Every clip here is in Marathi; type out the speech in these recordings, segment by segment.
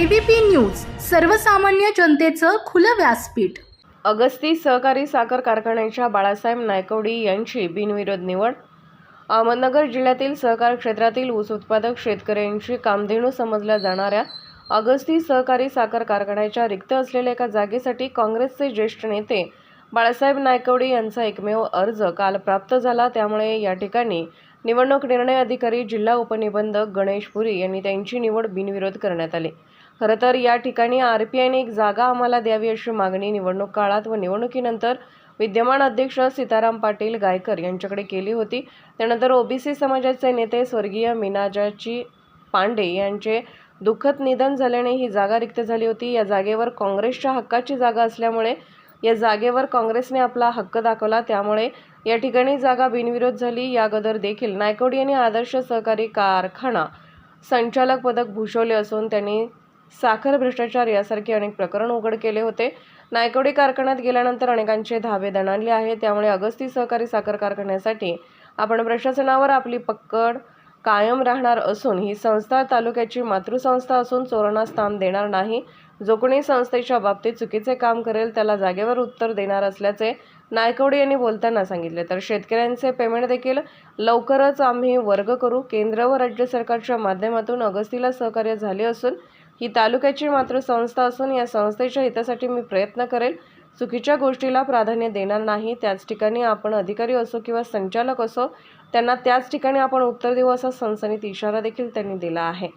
एबीपी न्यूज सर्वसामान्य जनतेचं खुलं व्यासपीठ. अगस्ती सहकारी साखर कारखान्याच्या बाळासाहेब नायकवडी यांची बिनविरोध निवड. अहमदनगर जिल्ह्यातील सहकार क्षेत्रातील ऊस उत्पादक शेतकऱ्यांची कामधेणू समजल्या जाणाऱ्या अगस्ती सहकारी साखर कारखान्याच्या रिक्त असलेल्या एका जागेसाठी काँग्रेसचे ज्येष्ठ नेते बाळासाहेब नायकवडी यांचा एकमेव अर्ज काल प्राप्त झाला. त्यामुळे या ठिकाणी निवडणूक निर्णय अधिकारी जिल्हा उपनिबंधक गणेश पुरी यांनी त्यांची निवड बिनविरोध करण्यात आली. खरं तर या ठिकाणी आर पी आयने एक जागा आम्हाला द्यावी अशी मागणी निवडणूक काळात व निवडणुकीनंतर विद्यमान अध्यक्ष सीताराम पाटील गायकर यांच्याकडे केली होती. त्यानंतर ओबीसी समाजाचे नेते स्वर्गीय मिनाजाची पांडे यांचे दुःखद निधन झाल्याने ही जागा रिक्त झाली होती. या जागेवर काँग्रेसच्या हक्काची जागा असल्यामुळे या जागेवर काँग्रेसने आपला हक्क दाखवला. त्यामुळे या ठिकाणी जागा बिनविरोध झाली. या अगोदर देखील नायकोडी यांनी आदर्श सहकारी कारखाना संचालक पदक भूषवले असून त्यांनी साखर भ्रष्टाचार यासारखे अनेक प्रकरण उघड केले होते. नायकोडी कारखान्यात गेल्यानंतर अनेकांचे धाबे दणाणले आहे त्यामुळे अगस्ती सहकारी साखर कारखान्यासाठी आपण प्रशासनावर आपली पक्कड कायम राहणार असून ही संस्था तालुक्याची मातृसंस्था असून चोरांना स्थान देणार नाही. जो कोणी संस्थेच्या बाबतीत चुकीचे काम करेल त्याला जागेवर उत्तर देणार असल्याचे नायकवडे यांनी बोलताना सांगितले. तर शेतकऱ्यांचे पेमेंट देखील लवकरच आम्ही वर्ग करू. केंद्र व राज्य सरकारच्या माध्यमातून अगस्तीला सहकार्य झाले असून ही तालुक्याची मात्र संस्था असून या संस्थेच्या हितासाठी मी प्रयत्न करेल. चुकीच्या गोष्टीला प्राधान्य देणार नाही त्याच ठिकाणी आपण अधिकारी असो किंवा संचालक असो त्यांना त्याच ठिकाणी आपण उत्तर देऊ असा सनसनीत इशारा देखील त्यांनी दिला आहे.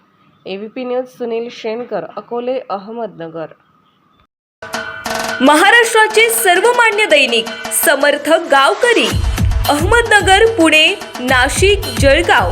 ABP news Sunil Shenkar Akole Ahmednagar. महाराष्ट्राचे सर्वमान्य दैनिक समर्थ गावकरी अहमदनगर पुणे नाशिक जळगाव.